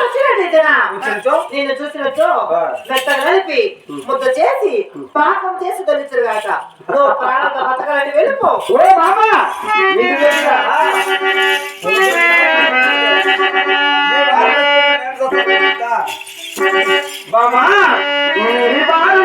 వచ్చినట్టు ఇద్దరా? వచ్చినట్టు? నిన్ను చూసినట్టు ఆ. మెత్తగా కలిపి ముద్ద చేసి పాకం చేసి తొలిచురు కాక. నువ్వు ప్రాణంతో బతకాలని వెళ్ళిపో. ఓ మామా నీకు తెలుసా? మామా నీ బాలు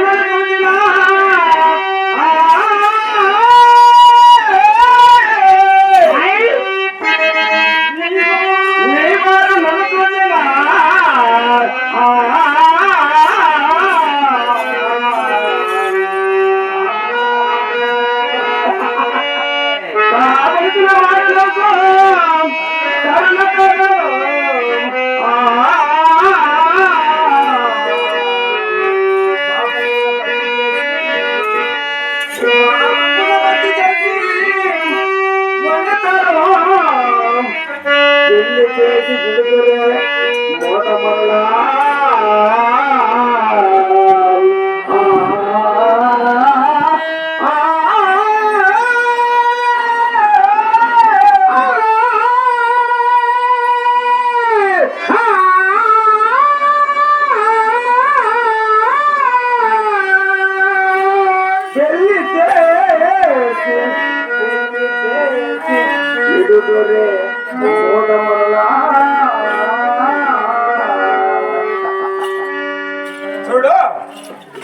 చూడు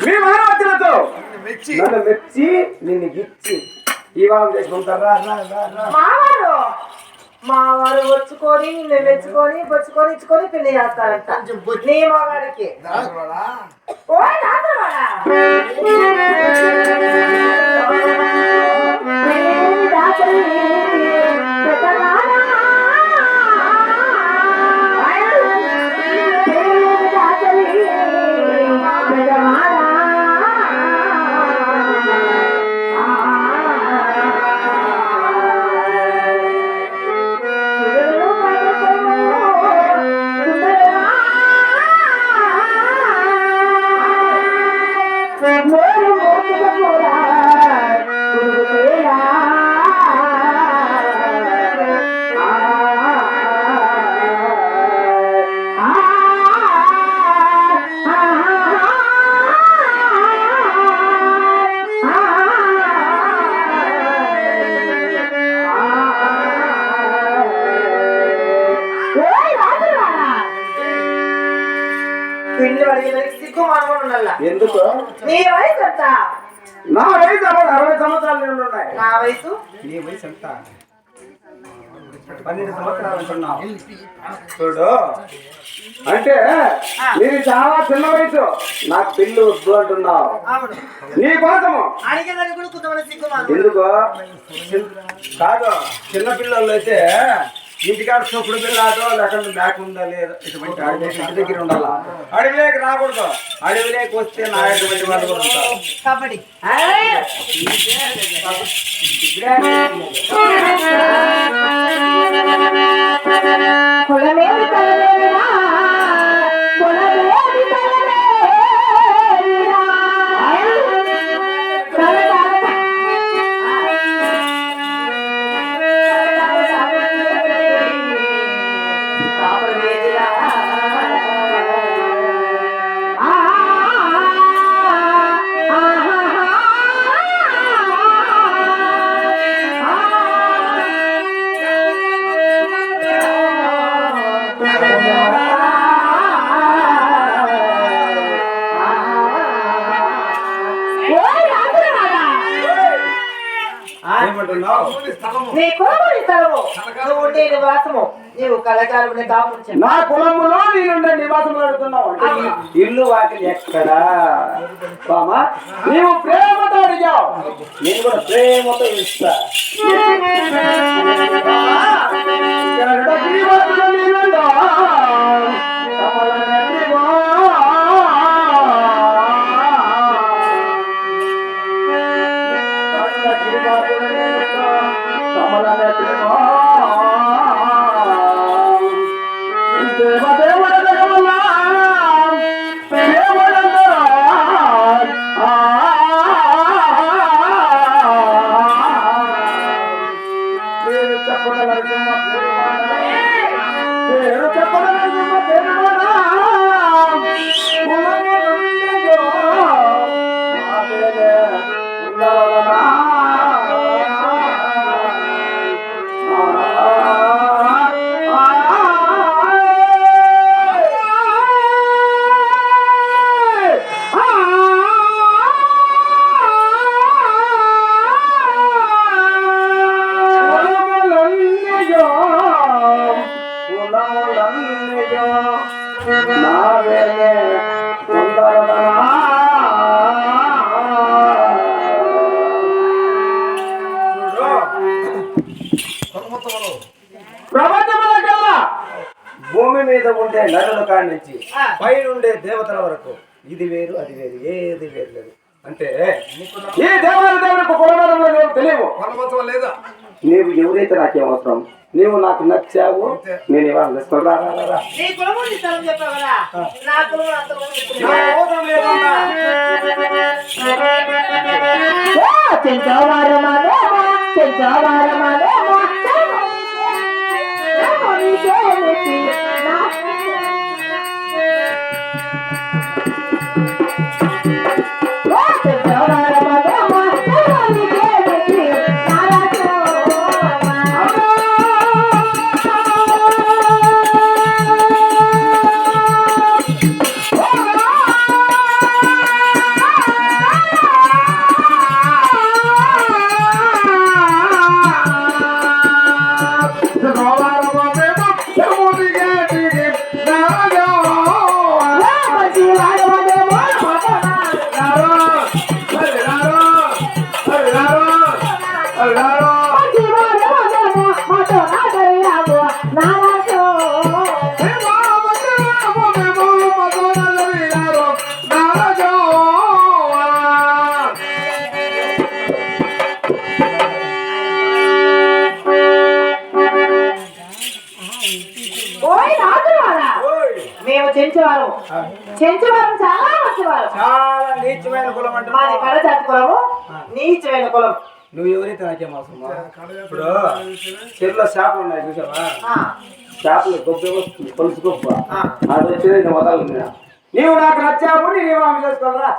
మీ మానవతలతో మెచ్చి. నన్ను మెచ్చి నిన్ను గిచ్చి. ఈ వారం చేసుకుంటారా. మావారు మావారు వచ్చుకొని నిన్ను మెచ్చుకొని బొచ్చుకొని ఇచ్చుకొని పెళ్ళి చేస్తారంట. నీ మగాడికి దాసవాడా? ఓయ్ రాత్రవాడా చూడు. అంటే నీది చాలా చిన్న వయసు. నాకు పెళ్ళి వద్దు అంటున్నావు. నీ కోసము. ఎందుకు? కాదు చిన్న పిల్లలు అయితే ఇంటికాడ చొప్పుడు పిల్ల ఆటో లేకుండా బ్యాక్ ఉందా లేదా? ఇటువంటి అడవి ఇంటి దగ్గర ఉండాలా? అడవిలోకి రాకూడదు. అడవిలోకి వస్తే నా ఎటువంటి వాళ్ళు కూడా ఉంటారు. కబడ్డీ నీ కులముని స్థలము నువ్వు ఉండే నివాసము. నీవు కళాకారుని కాపుడు నా కులములో నేనుండే నివాసం అడుగుతున్నావు ఇల్లు వాకిలి ఎక్కడా? బామా నీవు ప్రేమతో అడిగావు. నేను కూడా ప్రేమతో ఇస్తా. చెప్పడం కాడి నుంచి. పైన ఉండే దేవతల వరకు. ఇది వేరు అది వేరు ఏది వేరు లేదు. అంటే ఈ దేవాల దేవుడికి కులమతంలో లేవు తెలియవు. లేదా? నీవు ఎవరైతే నాకేం అవసరం? నీవు నాకు నచ్చావు. నేను ఇవాళ నచ్చుతాను. రా, రా, రా, నాకేం అవసరమా ఇప్పుడు చెరువులో చేపలు ఉన్నాయి చూసావా? చేపలు గొప్ప వస్తుంది పొలుసు గొప్ప. ఆ. అది వచ్చేది వదలను నేను. నీవు నాకు నచ్చావు నేను ఆమె చేసుకోవాలా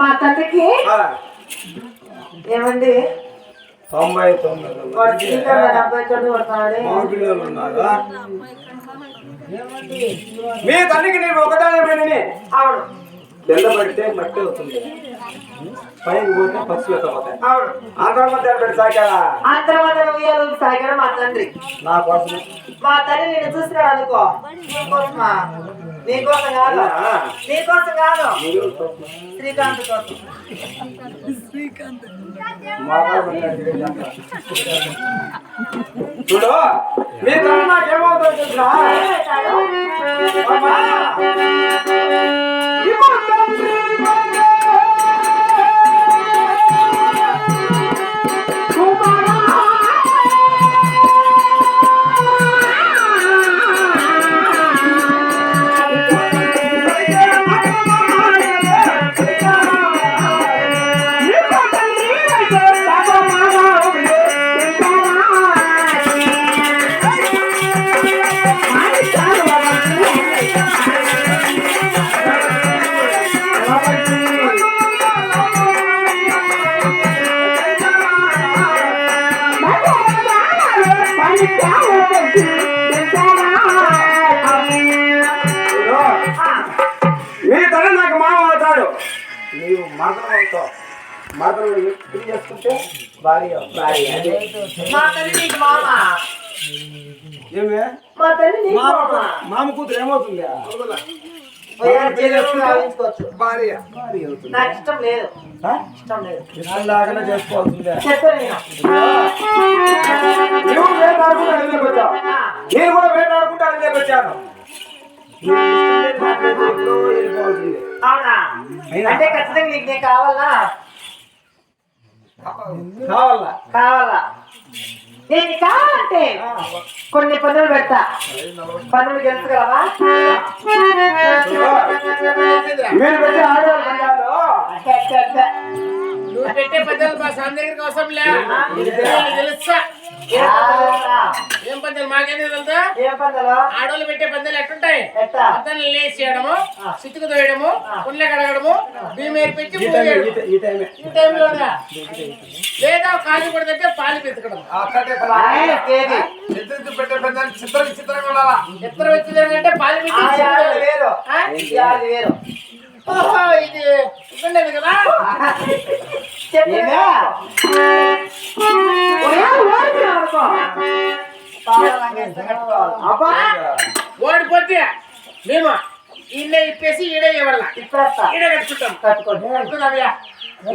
మా తండ్రికి? ఏమండి? తొంభై తొమ్మిది డెబ్బై తొమ్మిది ఉన్నారు? మీ తల్లికి నేను ఒకదాని అవును. కింద పడితే మట్టి అవుతుంది. పైకి పోతే పచ్చి పోతాయి అవును. ఆ తర్వాత పెట్టి సాకారా? ఆ తర్వాత నువ్వు ఇయ్యాలి సాగాడు మా తండ్రి. నా కోసం మా తల్లి నేను చూస్తున్నాడు అనుకో. నీకోసమా నీకోసం కాదు. నీకోసం కాదు. శ్రీకాంత్ కోసం. కోసం చూడు మీ తల్లి నాకేమవుతుందో అమ్మా! భార్య భార్య. మా తల్లి నీకు మామ. ఏమే? మా తల్లి నీకు మామ కూతురు ఏమవుతుంది? పోయా చెల్లెలు ఆలోచించుకోవచ్చు. భార్య. భార్య అవుతుంది. నాకు ఇష్టం లేదు. ఆ? ఇష్టం లేదు. ఇష్టం లేకుండా చేసుకోవాల్సిందే. చెప్పను నేను. నువ్వు వేటాడుకుంటూ అడిగిలోకి వచ్చావు నేను కూడా వేటాడుకుంటూ అడిగిలోకి వచ్చాను నువ్వు ఇష్టం లేని మాట అయితే ఎప్పుడో వెళ్ళిపోవాల్సిందే. అవునా? అయినా? అంటే ఖచ్చితంగా నీకు నేను కావాలా? కావాలా? కావాలా? నేను కావాలంటే కొన్ని పనులు పెడతా. పనులు గెలుచుకోవా మీరు పెట్టే ఆడవాళ్ళ నువ్వు పెట్టే పెద్దలు మా దగ్గర కోసం లే. నీకు తెలుసా ఏం పందాలు? మాకేం తెలుసా? ఏం ఆడవాళ్ళు పెట్టే పందాలు ఎట్టుంటాయి ఎట్టా? అతను లేచేయడము సిట్టుకు తోయడము పుల్ల కడగడము బియ్యం ఏర్పించి ఈ లేదా కాలు కొడితే పాలు పెతకడం ఆయన కేది ఎత్తర వచ్చిందంటే పాలు పెట్టి వేరు. వేరు. ఇది ఇబ్బంది కదా? చెప్పేగా అబ్బా. ఓడిపోతే మేము ఈయన ఇప్పేసి ఈడే ఇవ్వాల? ఇప్పేస్తా. ఈడే కట్టుకుంటాం. కట్టుకోండి. కట్టుకుందామయ్యా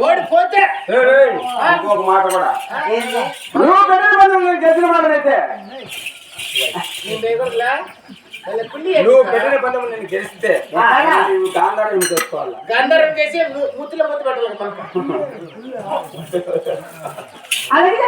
ఓడిపోతే ఏయ్, ఏయ్, ఇంకొక మాట కూడా. ఏంది? నువ్వు గెలిచిన నీ బేగుడులా వాళ్ళ పుల్లి నువ్వు ఎక్కువ. పెట్టిన పనులు నేను గెలిస్తే అలాగా? నువ్వు గాంధారం చేసుకోవాలా గంధర్వం చేసి ము- ముత్తుల ముత్తు పెట్టాలి మనకు అలాగే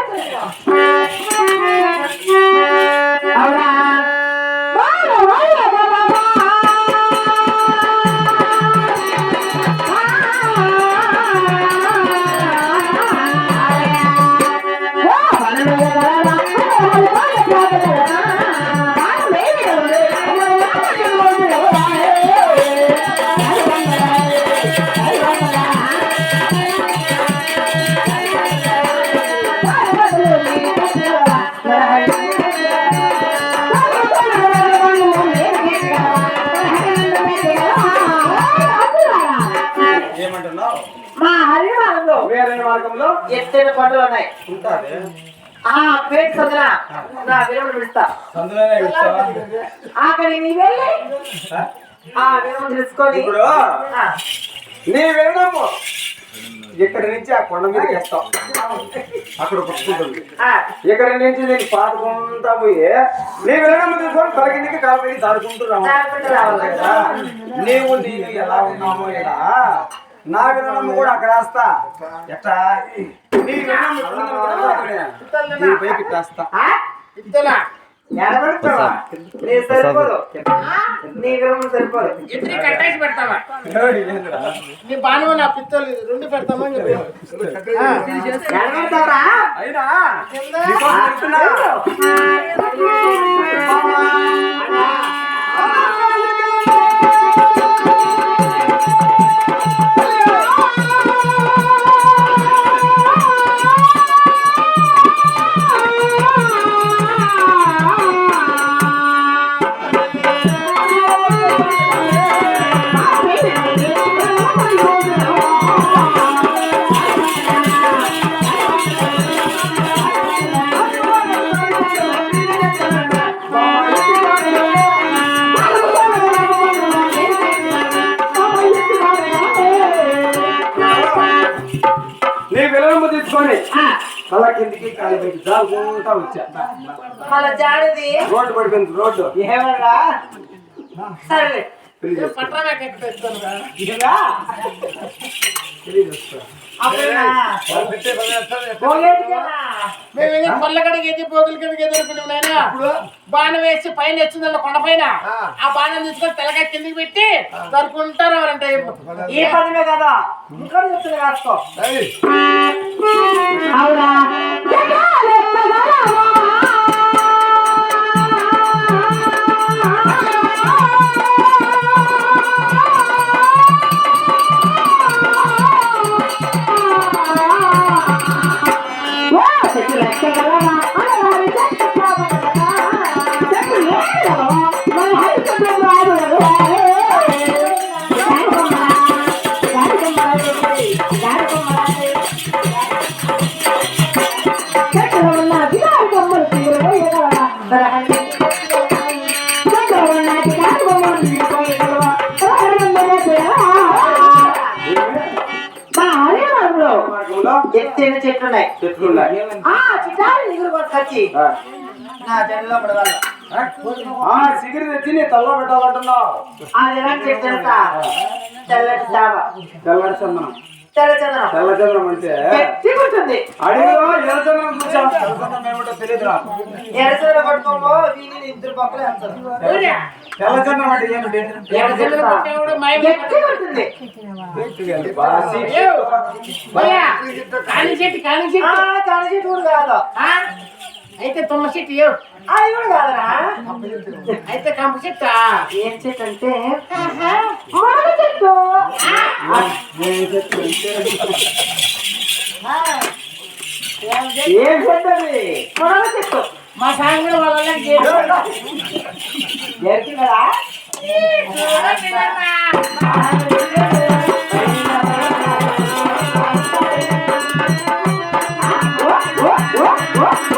ఉన్నాయి. ఉంటాది ఆ పేరు చదివిన నా విలువలు పిలుస్తా. అందులోనే ఇస్తావా? అక్కడి నీ వెళ్ళి. ఆ? ఆ విలువలు తెలుసుకొని. ఇప్పుడు నీ ఇక్కడి నుంచి ఆ కొండ మీదకి వేస్తాం. అక్కడ పుట్టుకుంటుంది ఇక్కడ నుంచి నేను పాతుకుంటా పోయి నీ వినము తీసుకొని తలకిందికి కాలపైకి దాడుకుంటూ రావాలి. నీవు నేను ఎలా ఉన్నామో ఇలా నా వినము కూడా అక్కడ వేస్తా ఎట్టా నీ పైకి ఎడబెడతావా? నీ సరిపోదు. నీ విలువలు సరిపోదు. ఇద్దరి కట్టేసి పెడతావా? ఏయ్, ఏందిరా? నీ బాణం నా పిత్తలు రెండు పెడతామని చెప్పి. ఎడబెడతావరా అయినా? నీకోసం కాలు పెట్టి వచ్చా. మళ్ళా జాడది రోడ్డు పడిపోయింది రోడ్డు. ఏమన్నా? సరే పట్టణాలు ఎక్కుతాను కదా ఇదిగా పెళ్ళి చేసుకో. అప్పుడేనా వాళ్ళు పెట్టే పని చేస్తానే. పోయేదిగా మేము ఇంకా కొల్లగడికి ఎత్తి పోగుల కిందకి ఎదుర్కొన్నాం నాయన. బాణం వేసి పైన వచ్చిందన్న కొండ పైన. ఆ. బాణం తీసుకొని తెలకాయ కిందకి పెట్టి దొరుకుంటారు ఎవరంటే ఈ పదమే కదా. ఇంకా చెప్తున్నా అవునా? చెట్లు ఉన్నాయి చెట్లున్నాయి ఆ చిటారి నిగురు కొట్టుకొచ్చి ఆ. నా జడలో పడవల్ల ఆ? సిగిరి తెచ్చి నీ తల్ల పెట్టాలంటున్నావు. అది ఎలాంటి చెట్టు తెలుసా తెల్లటి చావ. చందనం. తెల్ల చందనం తెల్ల చందనం అంటే అడవిలో ఎర్ర చందనం చూసాం చందనం ఏమిటో తెలియదు నాకు ఎడసలో పట్టుకోమో దీని ఇద్దరు పక్కలే వేస్తారు ఊరా. తెల్ల చందనం అంటే ఏమిటి. కాని చెట్టు కాని ఆ చెట్టు కన చెట్టు. కూడా కాదు? అయితే తుమ్మ చెట్టు. అది కూడా కాదురా. అయితే కంప చెట్టా ఏం చెట్టు అంటే? చెట్టు ఏం చెట్టు అది? మునగ చెట్టు మా సాయం కూడా వాళ్ళ ఓ నాన్న,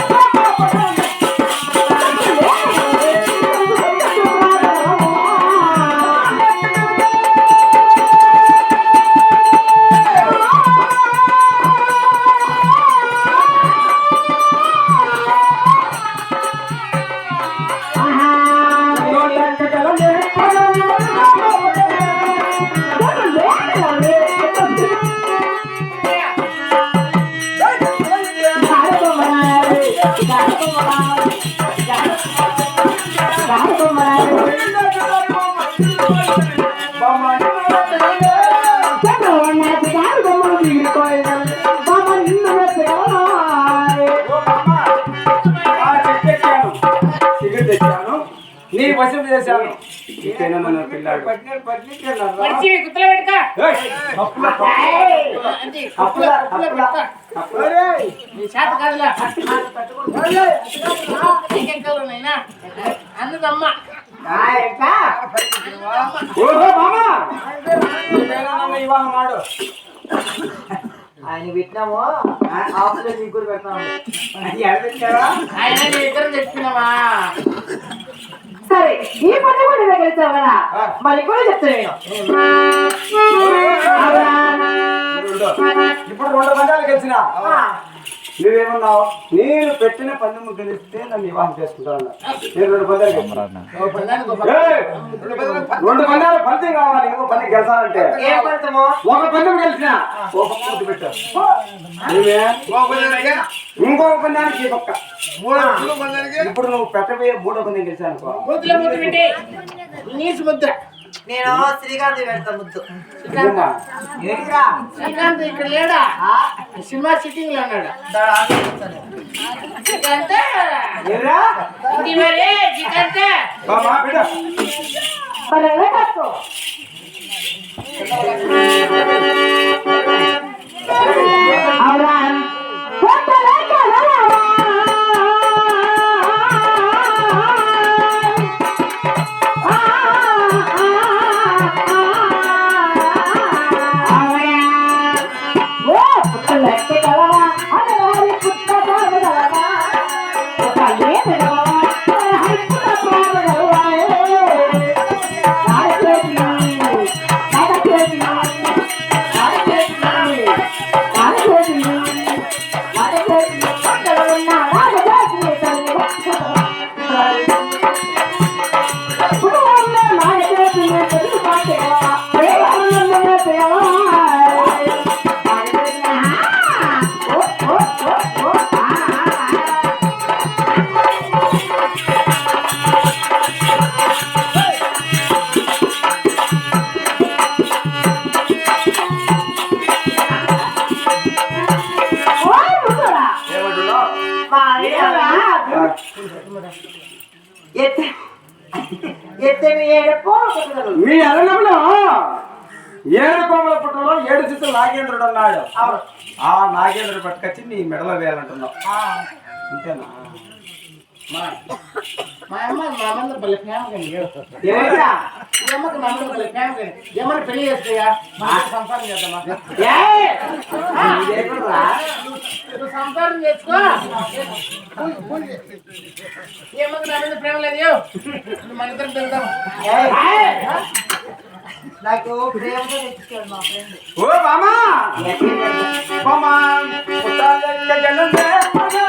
వశం చేశాను. ఇంతేనా నన్ను పిల్లాడు. మడిచి కుత్తలో అప్పుల, అప్పుల. నీ చేత కాదులా. ఇంకెక్కలు అన్నదమ్మ. ఓహో మామా. వివాహం మాడు ఆయన పెట్టినాము ఆఫ్లో నీకు కూడా పెడతాము ఆయన నీ ఇద్దరు తెచ్చుకున్నావా? సరే ఈ పని కూడా కదా మరి కూడా చెప్తా నేను. ఉండు. ఇప్పుడు రెండు గెలిచిన. ఆ, నువ్వేమన్నావు? నేను పెట్టిన పందెం గెలిస్తే నన్ను వివాహం చేసుకుంటాను నేను రెండు పందాలు! రెండు పందాలు ఫలితం కావాలి. ఇంకో పందెం గెలిచాలంటే ఒక పందెం గెలిచిన ఒక పూర్తి పెట్టావు ఇంకొక పందానికి ఇప్పుడు నువ్వు పెట్టబోయే మూడో పందెం గెలిచాను ముద్ర నేను శ్రీకాంత్ పెడతా ముద్దు? శ్రీకాంత్ ఇక్కడ లేడా? ఆ, సినిమా సిట్టింగ్లో ఉన్నాడు దాని నాగేంద్రుడు అన్నాడు. ఆ నాగేంద్రుడు పట్టుకొచ్చి నీ మెడలో వేయాలంటున్నావు. అంతేనా? ఏమన్నా పెళ్ళి చేస్తాయా సంసారం చేద్దామా? సంసారం చేసుకో. పూజ, పూజ. ఈ అమ్మకి నా మీద ప్రేమ లేదు. మన ఇద్దరం! ఏయ్! నాకు ప్రేమతో తెచ్చాడు మా ఫ్రెండ్ ఓ మామా మామా పుట్టాలెక్క జనమే మామా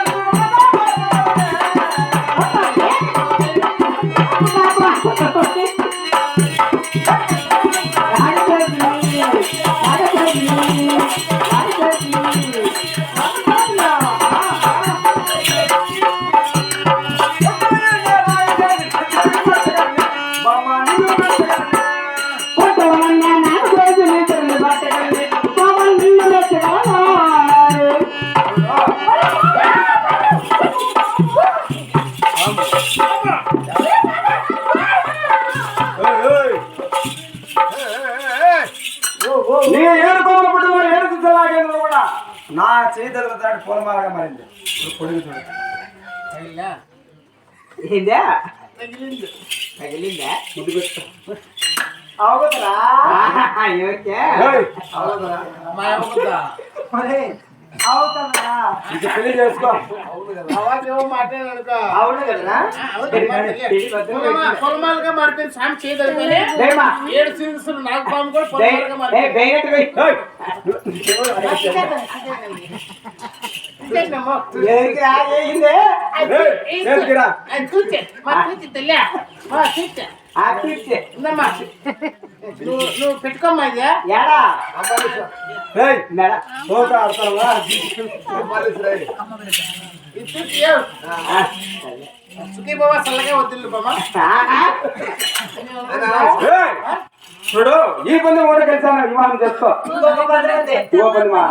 చేతుల దాటి పొలమాలగా మారింది. పొడుగు చూడు? ఏందా తగిలింది? ముద్దు పెట్టు ఎవరికే? వద్దా? మరి ఇక పెళ్ళి చేసుకో. పొలమాలుగా మారిపోయింది స్వామి చేయగలిగితేనే లేమా. ఏడు సీజన్లు నాగు పాము కూడా పొలమాలుగా ఏయ్, ఇదేంటమ్మా? ఎవరికి రాజేసిందే అది ఏయ్, ఇది ఏదికిరా? అది కూర్చో. మా కూర్చో తల్లి. మా కూర్చో. ఆ పిచ్చే ఉందమ్మా. నువ్వు నువ్వు పెట్టుకోమ్మా ఇది ఏయ్, మెడ పోతా ఆడతావా? సుఖీ బాబా చల్లగా వద్దు బాబా చూడు ఈ పని కూడా కలిసాను వివాహం చేసుకో. ఇంకో పని మా.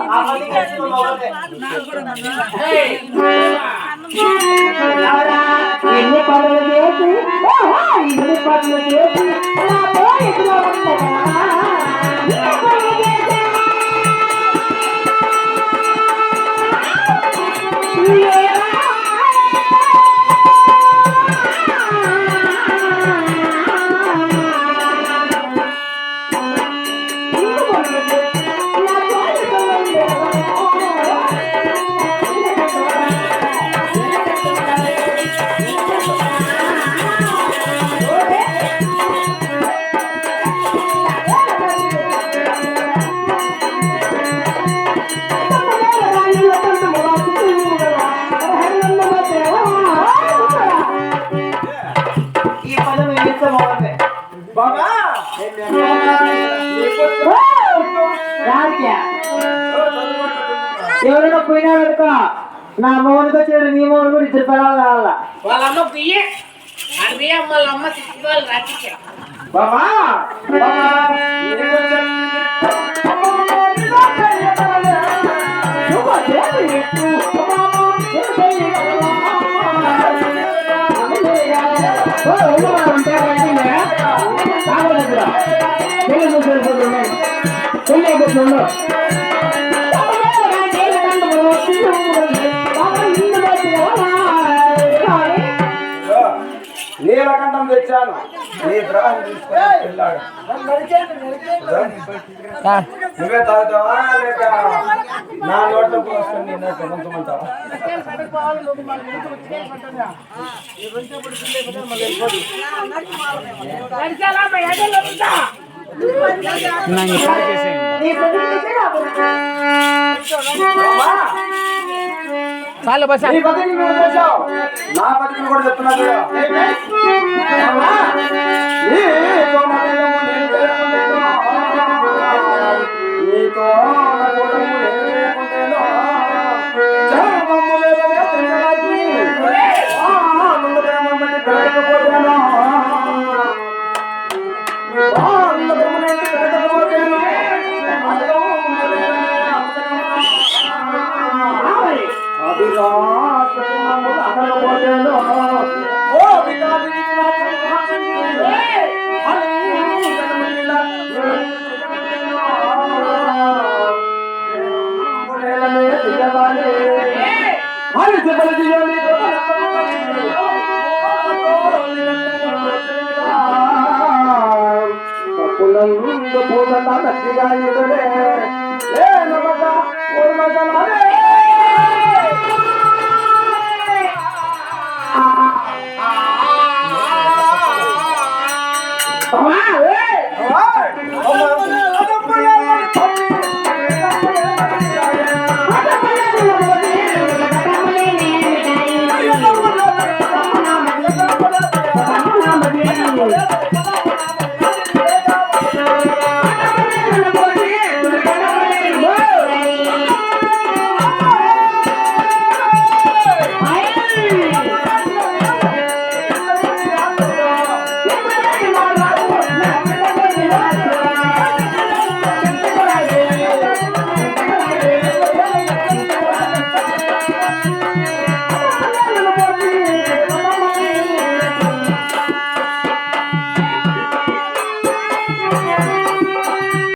ఎన్ని పనులు చేసి? పనులు చేసి నా నీలకంఠం తెచ్చాను. నీ ద్రాహం తీసుకొని వెళ్ళాడు. నువ్వే తాగుతావా లేక నా నోట్లో పోసుకొని నేను కొంతమంటావా చాలు బస్ నా బతికి కూడా చెప్తున్నా